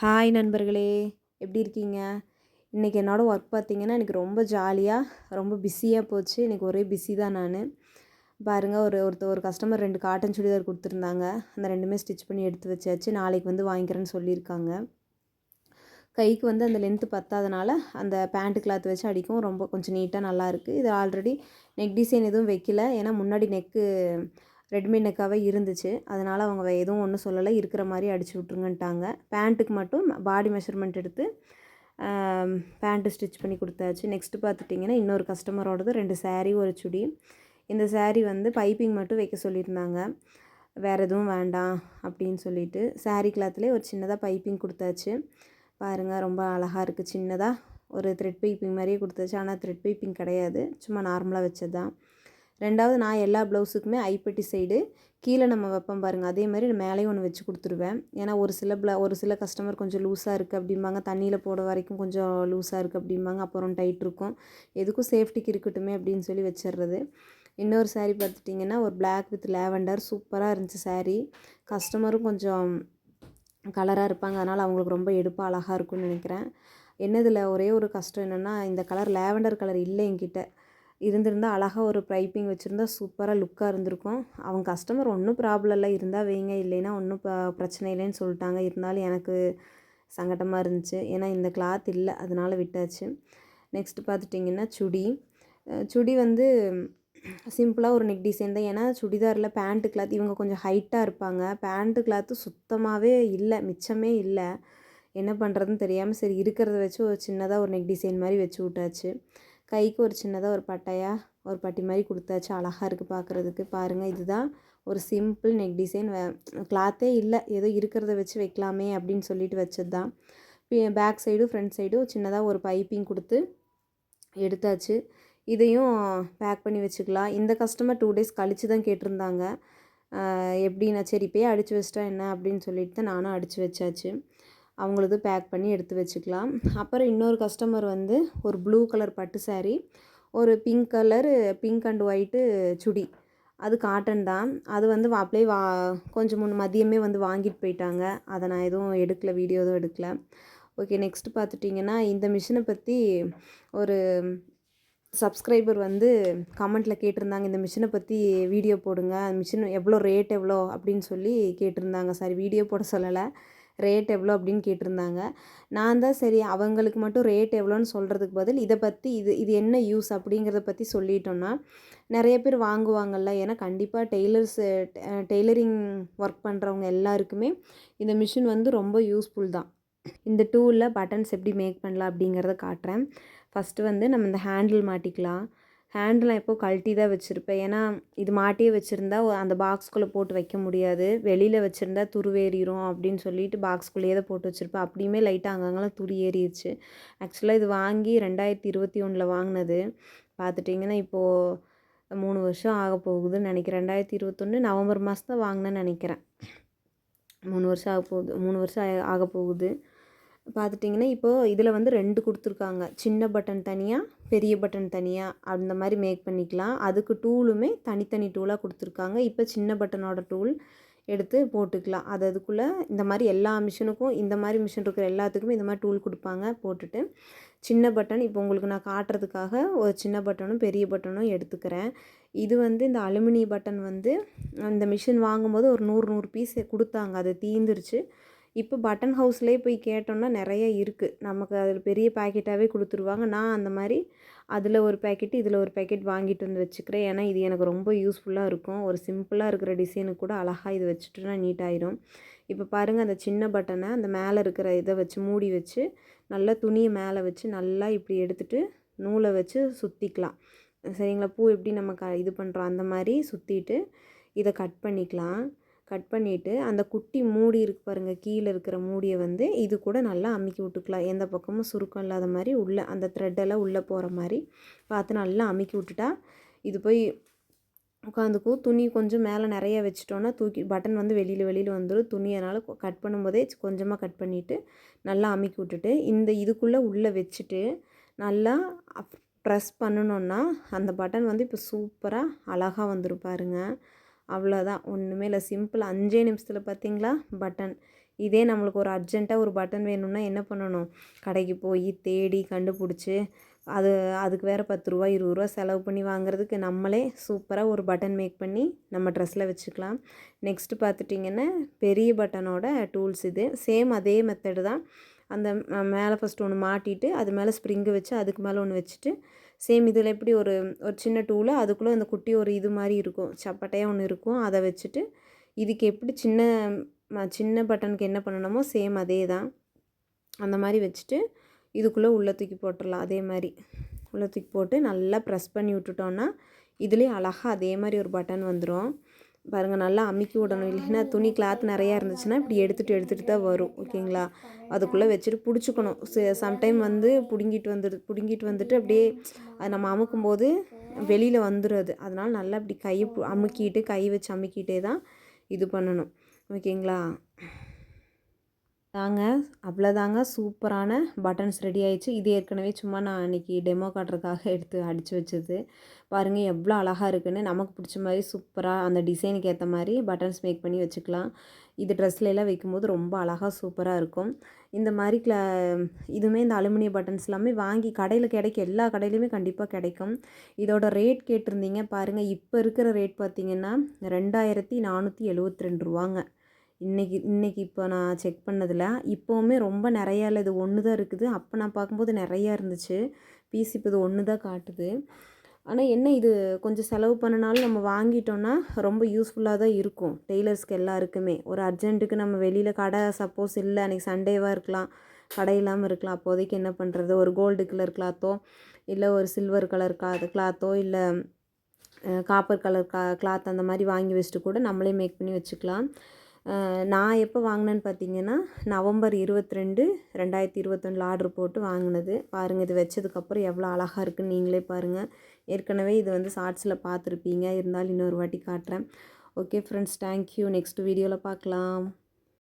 Hi நண்பர்களே எப்படி இருக்கீங்க? இன்றைக்கி என்னோடய ஒர்க் பார்த்தீங்கன்னா எனக்கு ரொம்ப ஜாலியாக ரொம்ப பிஸியாக போச்சு. இன்றைக்கி ஒரே பிஸி தான் நான். பாருங்கள் ஒரு ஒருத்தர் ஒரு கஸ்டமர் ரெண்டு காட்டன் சுடிதார் கொடுத்துருந்தாங்க. அந்த ரெண்டுமே ஸ்டிச் பண்ணி எடுத்து வச்சாச்சு. நாளைக்கு வந்து வாங்கிக்கிறேன்னு சொல்லியிருக்காங்க. கைக்கு வந்து அந்த லென்த்து பத்தாதனால அந்த பேண்ட்டு கிளாத் வச்சு அடிக்கும் ரொம்ப கொஞ்சம் நீட்டாக நல்லாயிருக்கு இது ஆல்ரெடி நெக் டிசைன் எதுவும் வைக்கல. ஏன்னா முன்னாடி நெக்கு ரெட்மி நெக்காகவே இருந்துச்சு. அதனால் அவங்க எதுவும் ஒன்றும் சொல்லலை. இருக்கிற மாதிரி அடிச்சு விட்ருங்கன்ட்டாங்க பேண்ட்டுக்கு மட்டும் பாடி மெஷர்மெண்ட் எடுத்து பேண்ட்டு ஸ்டிச் பண்ணி கொடுத்தாச்சு. நெக்ஸ்ட்டு பார்த்துட்டிங்கன்னா இன்னொரு கஸ்டமரோடது ரெண்டு saree ஒரு சுடி. இந்த சேரீ வந்து பைப்பிங் மட்டும் வைக்க சொல்லியிருந்தாங்க. வேறு எதுவும் வேண்டாம் அப்படின்னு சொல்லிட்டு சாரீ கிளாத்லேயே ஒரு சின்னதாக பைப்பிங் கொடுத்தாச்சு. பாருங்கள் ரொம்ப அழகாக இருக்குது சின்னதாக ஒரு த்ரெட் பைப்பிங் மாதிரியே கொடுத்தாச்சு. ஆனால் த்ரெட் பைப்பிங் கிடையாது. சும்மா நார்மலாக வச்சது தான் ரெண்டாவது நான் எல்லா ப்ளவுஸுக்குமே ஐப்பட்டி சைடு கீழே நம்ம வைப்போம் பாருங்கள் அதே மாதிரி நான் மேலேயும் ஒன்று வச்சு கொடுத்துருவேன். ஏன்னா ஒரு சில ப்ள ஒரு சில கஸ்டமர் கொஞ்சம் லூஸாக இருக்குது அப்படிம்பாங்க. தண்ணியில் போட வரைக்கும் கொஞ்சம் லூஸாக இருக்குது அப்படிம்பாங்க. அப்புறம் டைட் இருக்கும். எதுக்கும் சேஃப்டிக்கு இருக்கட்டுமே அப்படின்னு சொல்லி வச்சிடுறது இன்னொரு சாரீ பார்த்துட்டிங்கன்னா ஒரு பிளாக் வித் லேவெண்டர் சூப்பராக இருந்துச்சு சாரீ கஸ்டமரும் கொஞ்சம் கலராக இருப்பாங்க. அதனால் அவங்களுக்கு ரொம்ப எடுப்பாக அழகாக இருக்கும்னு நினைக்கிறேன். என்னதில் ஒரே ஒரு கஷ்டம் என்னென்னா இந்த கலர் லேவெண்டர் கலர் இல்லை என்கிட்ட. இருந்திருந்தால் அழகாக ஒரு பைப்பிங் வச்சுருந்தா சூப்பராக லுக்காக இருந்திருக்கும். அவங்க கஸ்டமர் ஒன்றும் ப்ராப்ளம் இல்லை. இருந்தால் வைங்க இல்லைன்னா ஒன்றும் பிரச்சனை இல்லைன்னு சொல்லிட்டாங்க. இருந்தாலும் எனக்கு சங்கடமாக இருந்துச்சு. ஏன்னா இந்த கிளாத் இல்லை. அதனால் விட்டாச்சு. நெக்ஸ்ட் பார்த்துட்டிங்கன்னா சுடி. சுடி வந்து சிம்பிளாக ஒரு நெக் டிசைன் தான். ஏன்னா சுடிதாரில் பேண்ட்டு கிளாத் இவங்க கொஞ்சம் ஹைட்டாக இருப்பாங்க. பேண்ட்டு கிளாத்து சுத்தமாகவே இல்லை. மிச்சமே இல்லை. என்ன பண்ணுறதுன்னு தெரியாமல் சரி இருக்கிறத வச்சு ஒரு சின்னதாக ஒரு நெக் டிசைன் மாதிரி வச்சு விட்டாச்சு. கைக்கு ஒரு சின்னதாக ஒரு பட்டையாக ஒரு பட்டி மாதிரி கொடுத்தாச்சு. அழகாக இருக்குது பார்க்குறதுக்கு பாருங்கள் இதுதான் ஒரு சிம்பிள் நெக் டிசைன். கிளாத்தே இல்லை. ஏதோ இருக்கிறத வச்சு வைக்கலாமே அப்படின்னு சொல்லிட்டு வச்சது தான் பேக் சைடும் ஃப்ரண்ட் சைடும் சின்னதாக ஒரு பைப்பிங் கொடுத்து எடுத்தாச்சு. இதையும் பேக் பண்ணி வச்சுக்கலாம். இந்த கஸ்டமர் டூ டேஸ் கழித்து தான் கேட்டிருந்தாங்க எப்படின்னா எப்படி நான் சரி இப்போயே அடித்து வச்சிட்டா என்ன அப்படின்னு சொல்லிட்டு தான் நானும் அடித்து வச்சாச்சு. அவங்களது பேக் பண்ணி எடுத்து வச்சுக்கலாம். அப்புறம் இன்னொரு கஸ்டமர் வந்து ஒரு ப்ளூ கலர் பட்டு சாரீ ஒரு pink colour pink and white chudi. அது காட்டன் தான். அது வந்து அப்படியே வா கொஞ்சம் முன் மதியமே வந்து வாங்கிட்டு போயிட்டாங்க. அதை நான் எதுவும் எடுக்கல வீடியோ எதுவும் எடுக்கல. ஓகே நெக்ஸ்ட் பார்த்துட்டிங்கன்னா இந்த மிஷினை பற்றி ஒரு சப்ஸ்கிரைபர் வந்து கமெண்ட்டில் கேட்டிருந்தாங்க. இந்த மிஷினை பற்றி வீடியோ போடுங்க. மிஷின் எவ்வளோ ரேட் எவ்வளோ அப்படின்னு சொல்லி கேட்டிருந்தாங்க. சாரி வீடியோ போட சொல்லலை. ரேட் எவ்வளோ அப்படின்னு கேட்டிருந்தாங்க. நான் தான் சரி அவங்களுக்கு மட்டும் ரேட் எவ்வளோன்னு சொல்கிறதுக்கு பதில் இதை பற்றி இது இது என்ன யூஸ் அப்படிங்கிறத பற்றி சொல்லிட்டோன்னா நிறைய பேர் வாங்குவாங்கல்ல ஏன்னா கண்டிப்பாக டெய்லர்ஸ் டெய்லரிங் ஒர்க் பண்ணுறவங்க எல்லாருக்குமே இந்த மிஷின் வந்து ரொம்ப யூஸ்ஃபுல் தான். இந்த டூலில் பட்டன்ஸ் எப்படி மேக் பண்ணலாம் அப்படிங்கிறத காட்டுறேன். ஃபஸ்ட்டு வந்து நம்ம இந்த ஹேண்டில் மாட்டிக்கலாம். ஹேண்டெலாம் எப்போது கழட்டி தான் வச்சுருப்பேன். ஏன்னா இது மாட்டியே வச்சுருந்தா அந்த பாக்ஸ்குள்ளே போட்டு வைக்க முடியாது. வெளியில் வச்சுருந்தா துருவேறிடும் அப்படின்னு சொல்லிட்டு பாக்ஸ்குள்ளேயே தான் போட்டு வச்சுருப்பேன். அப்படியுமே லைட்டாக அங்கங்கெல்லாம் துரு ஏறிடுச்சு ஆக்சுவலாக இது வாங்கி ரெண்டாயிரத்தி இருபத்தி ஒன்றில் வாங்கினது. பார்த்துட்டிங்கன்னா இப்போது மூணு வருஷம் ஆக போகுதுன்னு நினைக்கிறேன். ரெண்டாயிரத்தி இருபத்தொன்று நவம்பர் மாதம் தான் வாங்கினேன்னு நினைக்கிறேன். மூணு வருஷம் ஆக போகுது மூணு வருஷம் ஆக- ஆக போகுது. பார்த்துட்டிங்கன்னா இப்போது இதில் வந்து ரெண்டு கொடுத்துருக்காங்க. சின்ன பட்டன் தனியாக பெரிய பட்டன் தனியாக அந்த மாதிரி மேக் பண்ணிக்கலாம். அதுக்கு டூலுமே தனித்தனி டூலாக கொடுத்துருக்காங்க. இப்போ சின்ன பட்டனோட டூல் எடுத்து போட்டுக்கலாம். அது அதுக்குள்ளே இந்த மாதிரி எல்லா மிஷினுக்கும் இந்த மாதிரி மிஷின் இருக்கிற எல்லாத்துக்குமே இந்த மாதிரி டூல் கொடுப்பாங்க போட்டுட்டு. சின்ன பட்டன் இப்போ உங்களுக்கு நான் காட்டுறதுக்காக ஒரு சின்ன பட்டனும் பெரிய பட்டனும் எடுத்துக்கிறேன். இது வந்து இந்த அலுமினிய பட்டன் வந்து அந்த மிஷின் வாங்கும்போது ஒரு நூறு நூறு பீஸ் கொடுத்தாங்க. அது தீந்துருச்சு. இப்போ பட்டன் ஹவுஸ்லேயே போய் கேட்டோம்னா நிறைய இருக்குது நமக்கு அதில் பெரிய பேக்கெட்டாகவே கொடுத்துருவாங்க. நான் அந்த மாதிரி அதில் ஒரு பேக்கெட் இதில் ஒரு பேக்கெட் வாங்கிட்டு வந்து வச்சுக்கிறேன். ஏன்னா இது எனக்கு ரொம்ப யூஸ்ஃபுல்லாக இருக்கும். ஒரு சிம்பிளாக இருக்கிற டிசைனுக்கு கூட அழகாக இது வச்சுட்டோன்னா நீட்டாயிரும் இப்போ பாருங்கள் அந்த சின்ன பட்டனை அந்த மேலே இருக்கிற இதை வச்சு மூடி வச்சு நல்லா துணியை மேலே வச்சு நல்லா இப்படி எடுத்துகிட்டு நூலை வச்சு சுற்றிக்கலாம் சரிங்களா? பூ எப்படி நம்ம க இது பண்ணுறோம் அந்த மாதிரி சுற்றிட்டு இதை கட் பண்ணிக்கலாம். கட் பண்ணிவிட்டு அந்த குட்டி மூடி இருக்கு பாருங்கள் கீழே இருக்கிற மூடியை வந்து இது கூட நல்லா அமுக்கி விட்டுக்கலாம். எந்த பக்கமும் சுருக்கம் இல்லாத மாதிரி உள்ளே அந்த த்ரெட்டெல்லாம் உள்ளே போகிற மாதிரி பார்த்து நல்லா அமுக்கி விட்டுட்டா இது போய் உட்காந்துக்கும். துணி கொஞ்சம் மேலே நிறைய வச்சிட்டோன்னா தூக்கி பட்டன் வந்து வெளியில் வெளியில் வந்துடும் துணியனால் கட் பண்ணும்போதே கொஞ்சமாக கட் பண்ணிவிட்டு நல்லா அமுக்கி விட்டுட்டு இந்த இதுக்குள்ளே உள்ளே வச்சுட்டு நல்லா ப்ரெஸ் பண்ணணுன்னா அந்த பட்டன் வந்து இப்போ சூப்பராக அழகாக வந்துருப்பாருங்க அவ்வளோதான். ஒன்றுமே இல்லை. சிம்பிள் அஞ்சே நிமிஷத்தில் பார்த்தீங்களா? பட்டன். இதே நம்மளுக்கு ஒரு அர்ஜெண்ட்டாக ஒரு பட்டன் வேணும்னா என்ன பண்ணணும்? கடைக்கு போய் தேடி கண்டுபிடிச்சி அது அதுக்கு வேறு பத்து ரூபா இருபது ரூபா செலவு பண்ணி வாங்குறதுக்கு நம்மளே சூப்பராக ஒரு பட்டன் மேக் பண்ணி நம்ம ட்ரெஸ்ஸில் வச்சுக்கலாம். நெக்ஸ்ட்டு பார்த்துட்டிங்கன்னா பெரிய பட்டனோட டூல்ஸ் இது. சேம் அதே மெத்தடு தான். அந்த மேலே ஃபஸ்ட்டு ஒன்று மாட்டிட்டு அது மேலே ஸ்ப்ரிங்கு வச்சு அதுக்கு மேலே ஒன்று வச்சுட்டு சேம் இதில் எப்படி ஒரு ஒரு சின்ன டூலு அதுக்குள்ளே அந்த குட்டி ஒரு இது மாதிரி இருக்கும். சப்பட்டையாக ஒன்று இருக்கும். அதை வச்சுட்டு இதுக்கு எப்படி சின்ன சின்ன பட்டனுக்கு என்ன பண்ணணுமோ சேம் அதே தான் அந்த மாதிரி வச்சுட்டு இதுக்குள்ளே உள்ளே தூக்கி போட்டுடலாம் அதே மாதிரி. உள்ளே தூக்கி போட்டு நல்லா ப்ரெஸ் பண்ணி விட்டுட்டோன்னா இதுலேயும் அழகாக அதே மாதிரி ஒரு பட்டன் வந்துடும் பாருங்கள் நல்லா அமுக்கி விடணும். இல்லைன்னா துணி கிளாத் நிறையா இருந்துச்சுன்னா இப்படி எடுத்துகிட்டு எடுத்துகிட்டு தான் வரும். ஓகேங்களா? அதுக்குள்ளே வச்சுட்டு பிடிச்சிக்கணும். சம்டைம் வந்து பிடுங்கிட்டு வந்துடு பிடுங்கிட்டு வந்துட்டு அப்படியே அது நம்ம அமுக்கும்போது வெளியில் வந்துடுறது அதனால் நல்லா இப்படி கையை அமுக்கிட்டு கை வச்சு அமுக்கிட்டே தான் இது பண்ணணும். ஓகேங்களா? தாங்க அவ்வளோதாங்க சூப்பரான பட்டன்ஸ் ரெடி ஆயிடுச்சு. இது ஏற்கனவே சும்மா நான் அன்றைக்கி டெமோ காட்டுறதுக்காக எடுத்து அடித்து வச்சது. பாருங்கள் எவ்வளோ அழகாக இருக்குன்னு. நமக்கு பிடிச்ச மாதிரி சூப்பராக அந்த டிசைனுக்கு ஏற்ற மாதிரி பட்டன்ஸ் மேக் பண்ணி வச்சுக்கலாம். இது ட்ரெஸ்லலாம் வைக்கும்போது ரொம்ப அழகாக சூப்பராக இருக்கும். இந்த மாதிரி கிள இதுவுமே இந்த அலுமினிய பட்டன்ஸ் எல்லாமே வாங்கி கடையில் கிடைக்கும் எல்லா கடையிலையுமே கண்டிப்பாக கிடைக்கும். இதோட ரேட் கேட்டிருந்தீங்க பாருங்கள் இப்போ இருக்கிற ரேட் பார்த்திங்கன்னா ரெண்டாயிரத்தி நானூற்றி எழுவத்தி ரெண்டு ரூபாங்க. இன்றைக்கி இன்றைக்கி இப்போ நான் செக் பண்ணதில் இப்போவுமே ரொம்ப நிறையா இல்லை இது ஒன்று தான் இருக்குது. அப்போ நான் பார்க்கும்போது நிறையா இருந்துச்சு. பீஸ் இப்போ இது ஒன்று தான் காட்டுது. ஆனால் என்ன இது? கொஞ்சம் செலவு பண்ணனாலும் நம்ம வாங்கிட்டோன்னா ரொம்ப யூஸ்ஃபுல்லாக தான் இருக்கும். டெய்லர்ஸ்க்கு எல்லாருக்குமே. ஒரு அர்ஜென்ட்டுக்கு நம்ம வெளியில் கடை சப்போஸ் இல்லை அன்றைக்கி சண்டேவாக இருக்கலாம். கடை இல்லாமல் இருக்கலாம். அப்போதைக்கு என்ன பண்ணுறது ஒரு கோல்டு கலர் கிளாத்தோ இல்லை ஒரு சில்வர் கலர் கிளாத் கிளாத்தோ இல்லை காப்பர் கலர் கா கிளாத் அந்த மாதிரி வாங்கி வச்சுட்டு கூட நம்மளே மேக் பண்ணி வச்சுக்கலாம். நான் எப்போ வாங்கினேன்னு பார்த்தீங்கன்னா நவம்பர் இருபத்தி ரெண்டு ரெண்டாயிரத்தி இருபத்தொன்னில் ஆர்டர் போட்டு வாங்கினது. பாருங்கள் இது வச்சதுக்கப்புறம் எவ்வளோ அழகாக இருக்குன்னு நீங்களே பாருங்கள் ஏற்கனவே இது வந்து ஷார்ட்ஸில் பார்த்துருப்பீங்க. இருந்தாலும் இன்னொரு வாட்டி காட்டுறேன். Okay friends thank you. நெக்ஸ்ட் வீடியோவில் பார்க்கலாம்.